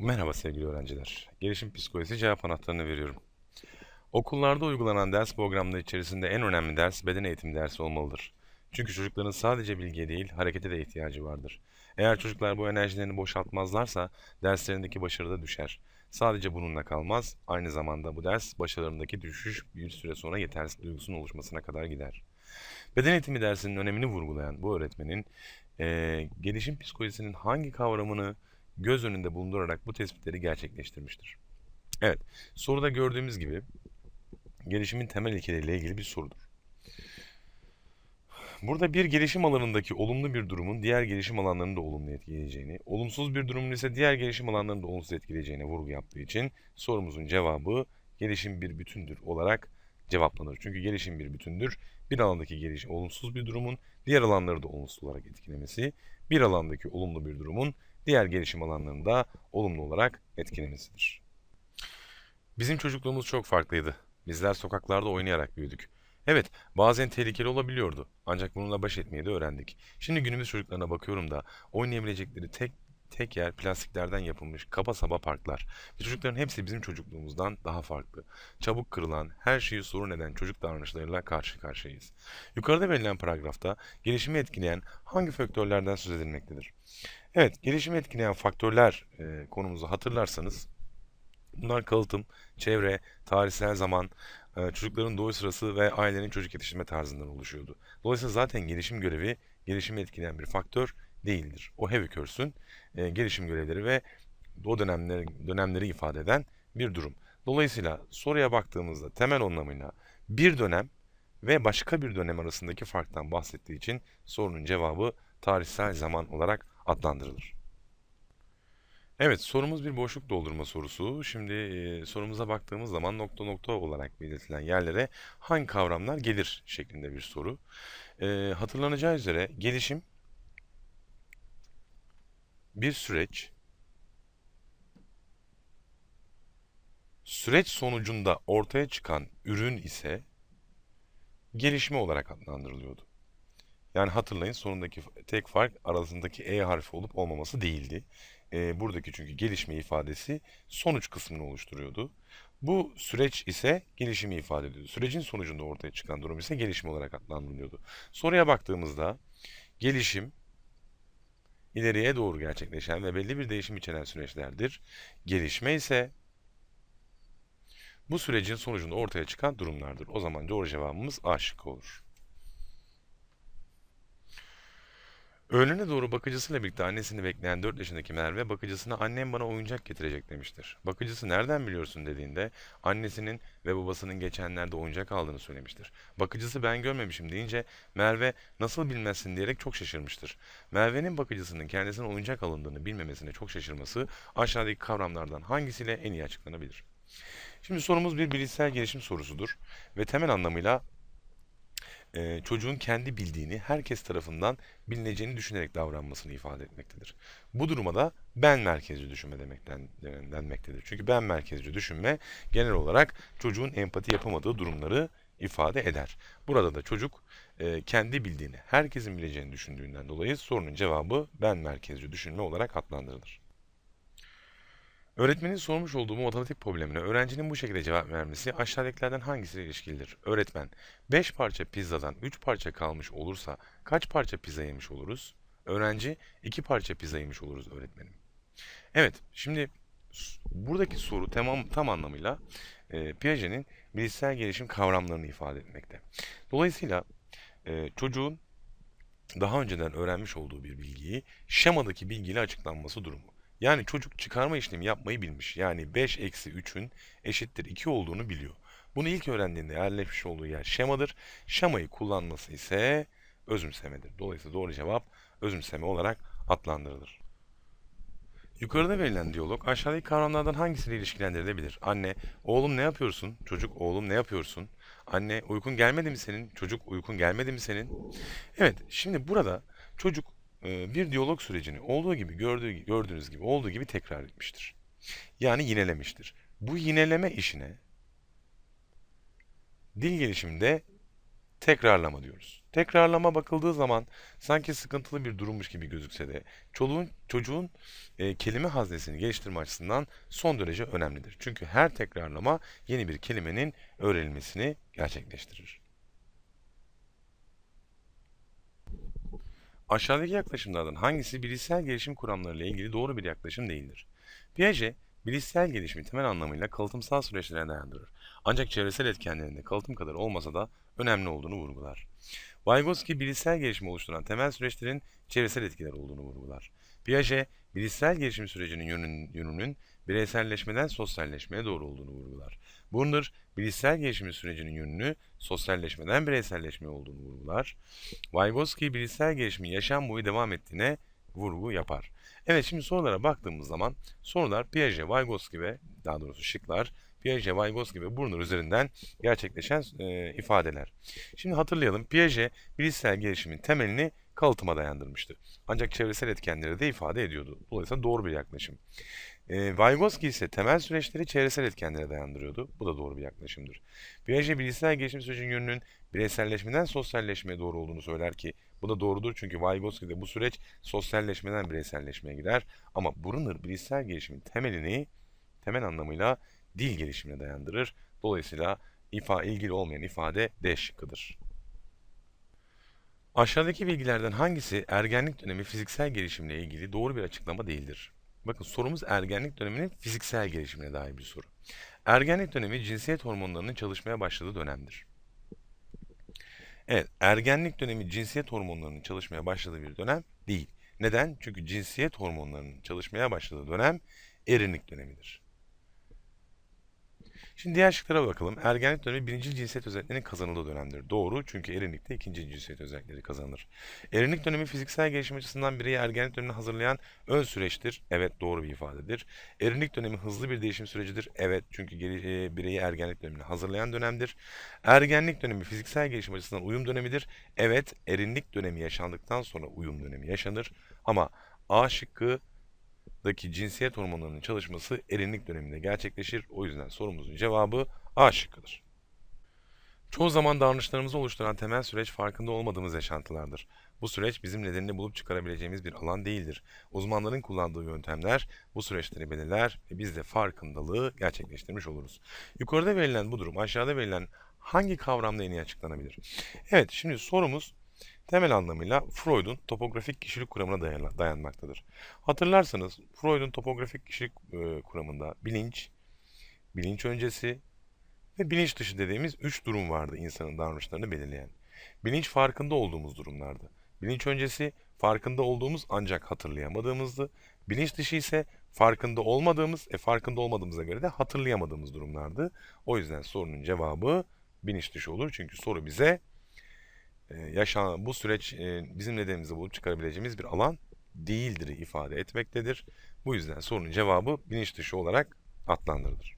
Merhaba sevgili öğrenciler. Gelişim psikolojisi cevap anahtarını veriyorum. Okullarda uygulanan ders programları içerisinde en önemli ders beden eğitimi dersi olmalıdır. Çünkü çocukların sadece bilgiye değil, harekete de ihtiyacı vardır. Eğer çocuklar bu enerjilerini boşaltmazlarsa derslerindeki başarı da düşer. Sadece bununla kalmaz, aynı zamanda bu ders başarılarındaki düşüş bir süre sonra yetersiz duygusunun oluşmasına kadar gider. Beden eğitimi dersinin önemini vurgulayan bu öğretmenin eee, gelişim psikolojisinin hangi kavramını göz önünde bulundurarak bu tespitleri gerçekleştirmiştir. Evet, soruda gördüğümüz gibi gelişimin temel ilkeleriyle ilgili bir sorudur. Burada bir gelişim alanındaki olumlu bir durumun diğer gelişim alanlarını da olumlu etkileyeceğini, olumsuz bir durumun ise diğer gelişim alanlarını da olumsuz etkileyeceğine vurgu yaptığı için sorumuzun cevabı gelişim bir bütündür olarak cevaplanır. Çünkü gelişim bir bütündür. Bir alandaki gelişim olumsuz bir durumun diğer alanları da olumsuz olarak etkilemesi, bir alandaki olumlu bir durumun diğer gelişim alanlarını da olumlu olarak etkilemesidir. Bizim çocukluğumuz çok farklıydı. Bizler sokaklarda oynayarak büyüdük. Evet, bazen tehlikeli olabiliyordu. Ancak bununla baş etmeyi de öğrendik. Şimdi günümüz çocuklarına bakıyorum da oynayabilecekleri tek tek yer plastiklerden yapılmış kaba saba parklar. Ve çocukların hepsi bizim çocukluğumuzdan daha farklı. Çabuk kırılan, her şeyi sorun eden çocuk davranışlarıyla karşı karşıyayız. Yukarıda verilen paragrafta gelişimi etkileyen hangi faktörlerden söz edilmektedir? Evet, gelişimi etkileyen faktörler e, konumuzu hatırlarsanız bunlar kalıtım, çevre, tarihsel zaman, e, çocukların doğu sırası ve ailenin çocuk yetiştirme tarzından oluşuyordu. Dolayısıyla zaten gelişim görevi gelişimi etkileyen bir faktör değildir. O Hewickers'ün e, gelişim görevleri ve o dönemleri, dönemleri ifade eden bir durum. Dolayısıyla soruya baktığımızda temel anlamıyla bir dönem ve başka bir dönem arasındaki farktan bahsettiği için sorunun cevabı tarihsel zaman olarak adlandırılır. Evet, sorumuz bir boşluk doldurma sorusu. Şimdi e, sorumuza baktığımız zaman nokta nokta olarak belirtilen yerlere hangi kavramlar gelir şeklinde bir soru. E, hatırlanacağı üzere gelişim bir süreç. Süreç sonucunda ortaya çıkan ürün ise gelişme olarak adlandırılıyordu. Yani hatırlayın sonundaki tek fark arasındaki E harfi olup olmaması değildi. E, buradaki çünkü gelişme ifadesi sonuç kısmını oluşturuyordu. Bu süreç ise gelişimi ifade ediyordu. Sürecin sonucunda ortaya çıkan durum ise gelişim olarak adlandırılıyordu. Soruya baktığımızda gelişim ileriye doğru gerçekleşen ve belli bir değişim içeren süreçlerdir. Gelişme ise bu sürecin sonucunda ortaya çıkan durumlardır. O zaman doğru cevabımız A şıkkı olur. Öğlene doğru bakıcısıyla birlikte annesini bekleyen 4 yaşındaki Merve bakıcısına annem bana oyuncak getirecek demiştir. Bakıcısı nereden biliyorsun dediğinde annesinin ve babasının geçenlerde oyuncak aldığını söylemiştir. Bakıcısı ben görmemişim deyince Merve nasıl bilmezsin diyerek çok şaşırmıştır. Merve'nin bakıcısının kendisine oyuncak alındığını bilmemesine çok şaşırması aşağıdaki kavramlardan hangisiyle en iyi açıklanabilir? Şimdi sorumuz bir bilişsel gelişim sorusudur ve temel anlamıyla e, çocuğun kendi bildiğini herkes tarafından bilineceğini düşünerek davranmasını ifade etmektedir. Bu duruma da ben merkezci düşünme demekten denmektedir. Çünkü ben merkezci düşünme genel olarak çocuğun empati yapamadığı durumları ifade eder. Burada da çocuk e, kendi bildiğini herkesin bileceğini düşündüğünden dolayı sorunun cevabı ben merkezci düşünme olarak adlandırılır. Öğretmenin sormuş olduğu bu matematik problemine öğrencinin bu şekilde cevap vermesi aşağıdakilerden hangisiyle ilişkilidir? Öğretmen, 5 parça pizzadan 3 parça kalmış olursa kaç parça pizza yemiş oluruz? Öğrenci, 2 parça pizza yemiş oluruz öğretmenim. Evet, şimdi buradaki soru tamam tam anlamıyla e, Piaget'in bilişsel gelişim kavramlarını ifade etmekte. Dolayısıyla e, çocuğun daha önceden öğrenmiş olduğu bir bilgiyi şemadaki bilgiyle açıklanması durumu. Yani çocuk çıkarma işlemi yapmayı bilmiş. Yani 5 eksi 3'ün eşittir 2 olduğunu biliyor. Bunu ilk öğrendiğinde yerleşmiş olduğu yer şemadır. Şemayı kullanması ise özümsemedir. Dolayısıyla doğru cevap özümseme olarak adlandırılır. Yukarıda verilen diyalog aşağıdaki kavramlardan hangisiyle ilişkilendirilebilir? Anne, oğlum ne yapıyorsun? Çocuk, oğlum ne yapıyorsun? Anne, uykun gelmedi mi senin? Çocuk, uykun gelmedi mi senin? Evet, şimdi burada çocuk bir diyalog sürecini olduğu gibi gördüğü gördüğünüz gibi olduğu gibi tekrar etmiştir. Yani yinelemiştir. Bu yineleme işine dil gelişiminde tekrarlama diyoruz. Tekrarlama bakıldığı zaman sanki sıkıntılı bir durummuş gibi gözükse de çoluğun, çocuğun e, kelime haznesini geliştirme açısından son derece önemlidir. Çünkü her tekrarlama yeni bir kelimenin öğrenilmesini gerçekleştirir. Aşağıdaki yaklaşımlardan hangisi bilişsel gelişim kuramlarıyla ilgili doğru bir yaklaşım değildir? Piaget, bilişsel gelişimi temel anlamıyla kalıtımsal süreçlere dayandırır. Ancak çevresel etkenlerinde kalıtım kadar olmasa da önemli olduğunu vurgular. Vygotsky, bilişsel gelişimi oluşturan temel süreçlerin çevresel etkiler olduğunu vurgular. Piaget, bilişsel gelişim sürecinin yönünün, yönünün bireyselleşmeden sosyalleşmeye doğru olduğunu vurgular. Brunner, bilişsel gelişim sürecinin yönünü sosyalleşmeden bireyselleşmeye olduğunu vurgular. Vygotsky, bilişsel gelişimin yaşam boyu devam ettiğine vurgu yapar. Evet şimdi sorulara baktığımız zaman sorular Piaget, Vygotsky ve daha doğrusu şıklar Piaget, Vygotsky ve Brunner üzerinden gerçekleşen e, ifadeler. Şimdi hatırlayalım. Piaget bilişsel gelişimin temelini kalıtıma dayandırmıştı. Ancak çevresel etkenleri de ifade ediyordu. Dolayısıyla doğru bir yaklaşım. E, Vygotsky ise temel süreçleri çevresel etkenlere dayandırıyordu. Bu da doğru bir yaklaşımdır. Piaget bilişsel gelişim sürecinin yönünün bireyselleşmeden sosyalleşmeye doğru olduğunu söyler ki bu da doğrudur çünkü Vygotsky'de bu süreç sosyalleşmeden bireyselleşmeye gider. Ama Brunner bilişsel gelişimin temelini temel anlamıyla dil gelişimine dayandırır. Dolayısıyla ifa ilgili olmayan ifade D şıkkıdır. Aşağıdaki bilgilerden hangisi ergenlik dönemi fiziksel gelişimle ilgili doğru bir açıklama değildir? Bakın sorumuz ergenlik döneminin fiziksel gelişimine dair bir soru. Ergenlik dönemi cinsiyet hormonlarının çalışmaya başladığı dönemdir. Evet, ergenlik dönemi cinsiyet hormonlarının çalışmaya başladığı bir dönem değil. Neden? Çünkü cinsiyet hormonlarının çalışmaya başladığı dönem erinlik dönemidir. Şimdi diğer şıklara bakalım. Ergenlik dönemi birinci cinsiyet özelliklerinin kazanıldığı dönemdir. Doğru çünkü erinlikte ikinci cinsiyet özellikleri kazanılır. Erinlik dönemi fiziksel gelişim açısından bireyi ergenlik dönemine hazırlayan ön süreçtir. Evet doğru bir ifadedir. Erinlik dönemi hızlı bir değişim sürecidir. Evet çünkü e, bireyi ergenlik dönemine hazırlayan dönemdir. Ergenlik dönemi fiziksel gelişim açısından uyum dönemidir. Evet erinlik dönemi yaşandıktan sonra uyum dönemi yaşanır. Ama A şıkkı daki cinsiyet hormonlarının çalışması erinlik döneminde gerçekleşir. O yüzden sorumuzun cevabı A şıkkıdır. Çoğu zaman davranışlarımızı oluşturan temel süreç farkında olmadığımız yaşantılardır. Bu süreç bizim nedenini bulup çıkarabileceğimiz bir alan değildir. Uzmanların kullandığı yöntemler bu süreçleri belirler ve biz de farkındalığı gerçekleştirmiş oluruz. Yukarıda verilen bu durum aşağıda verilen hangi kavramla en iyi açıklanabilir? Evet şimdi sorumuz temel anlamıyla Freud'un topografik kişilik kuramına dayan dayanmaktadır. Hatırlarsanız Freud'un topografik kişilik e, kuramında bilinç, bilinç öncesi ve bilinç dışı dediğimiz üç durum vardı insanın davranışlarını belirleyen. Bilinç farkında olduğumuz durumlardı. Bilinç öncesi farkında olduğumuz ancak hatırlayamadığımızdı. Bilinç dışı ise farkında olmadığımız, e farkında olmadığımıza göre de hatırlayamadığımız durumlardı. O yüzden sorunun cevabı bilinç dışı olur. Çünkü soru bize e, yaşanan bu süreç e, bizim nedenimizi bulup çıkarabileceğimiz bir alan değildir ifade etmektedir. Bu yüzden sorunun cevabı bilinç dışı olarak adlandırılır.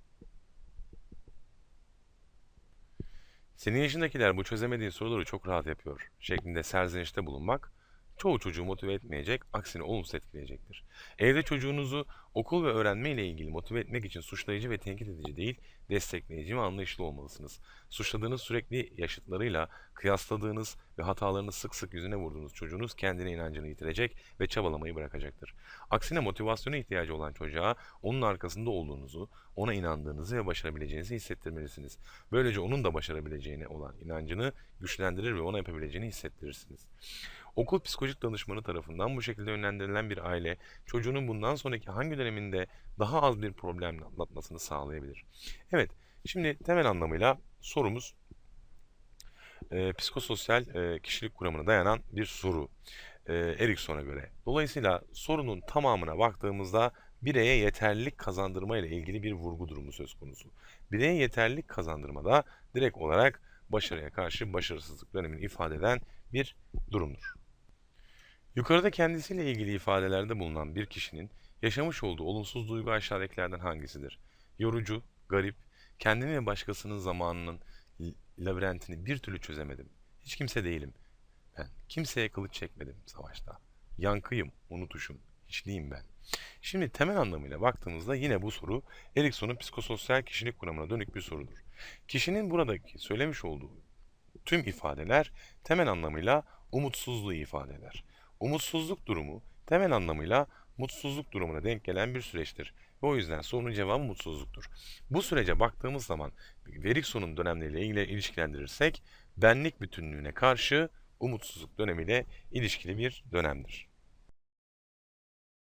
Senin yaşındakiler bu çözemediğin soruları çok rahat yapıyor şeklinde serzenişte bulunmak çoğu çocuğu motive etmeyecek, aksine olumsuz etkileyecektir. Evde çocuğunuzu okul ve öğrenme ile ilgili motive etmek için suçlayıcı ve tenkit edici değil, destekleyici ve anlayışlı olmalısınız. Suçladığınız sürekli yaşıtlarıyla kıyasladığınız ve hatalarını sık sık yüzüne vurduğunuz çocuğunuz kendine inancını yitirecek ve çabalamayı bırakacaktır. Aksine motivasyona ihtiyacı olan çocuğa onun arkasında olduğunuzu, ona inandığınızı ve başarabileceğinizi hissettirmelisiniz. Böylece onun da başarabileceğine olan inancını güçlendirir ve ona yapabileceğini hissettirirsiniz. Okul psikolojik danışmanı tarafından bu şekilde yönlendirilen bir aile çocuğunun bundan sonraki hangi döneminde daha az bir problemle atlatmasını sağlayabilir? Evet, şimdi temel anlamıyla sorumuz e, psikososyal e, kişilik kuramına dayanan bir soru e, Erikson'a göre. Dolayısıyla sorunun tamamına baktığımızda bireye yeterlilik kazandırma ile ilgili bir vurgu durumu söz konusu. Bireye yeterlilik kazandırmada direkt olarak başarıya karşı başarısızlık dönemini ifade eden bir durumdur. Yukarıda kendisiyle ilgili ifadelerde bulunan bir kişinin yaşamış olduğu olumsuz duygu aşağıdakilerden hangisidir? Yorucu, garip, kendini ve başkasının zamanının labirentini bir türlü çözemedim. Hiç kimse değilim. Ben kimseye kılıç çekmedim savaşta. Yankıyım, unutuşum, hiçliyim ben. Şimdi temel anlamıyla baktığımızda yine bu soru Erikson'un psikososyal kişilik kuramına dönük bir sorudur. Kişinin buradaki söylemiş olduğu tüm ifadeler temel anlamıyla umutsuzluğu ifade eder. Umutsuzluk durumu temel anlamıyla mutsuzluk durumuna denk gelen bir süreçtir. Ve o yüzden sorunun cevabı mutsuzluktur. Bu sürece baktığımız zaman Bergson'un dönemleriyle ilgili ilişkilendirirsek benlik bütünlüğüne karşı umutsuzluk dönemiyle ilişkili bir dönemdir.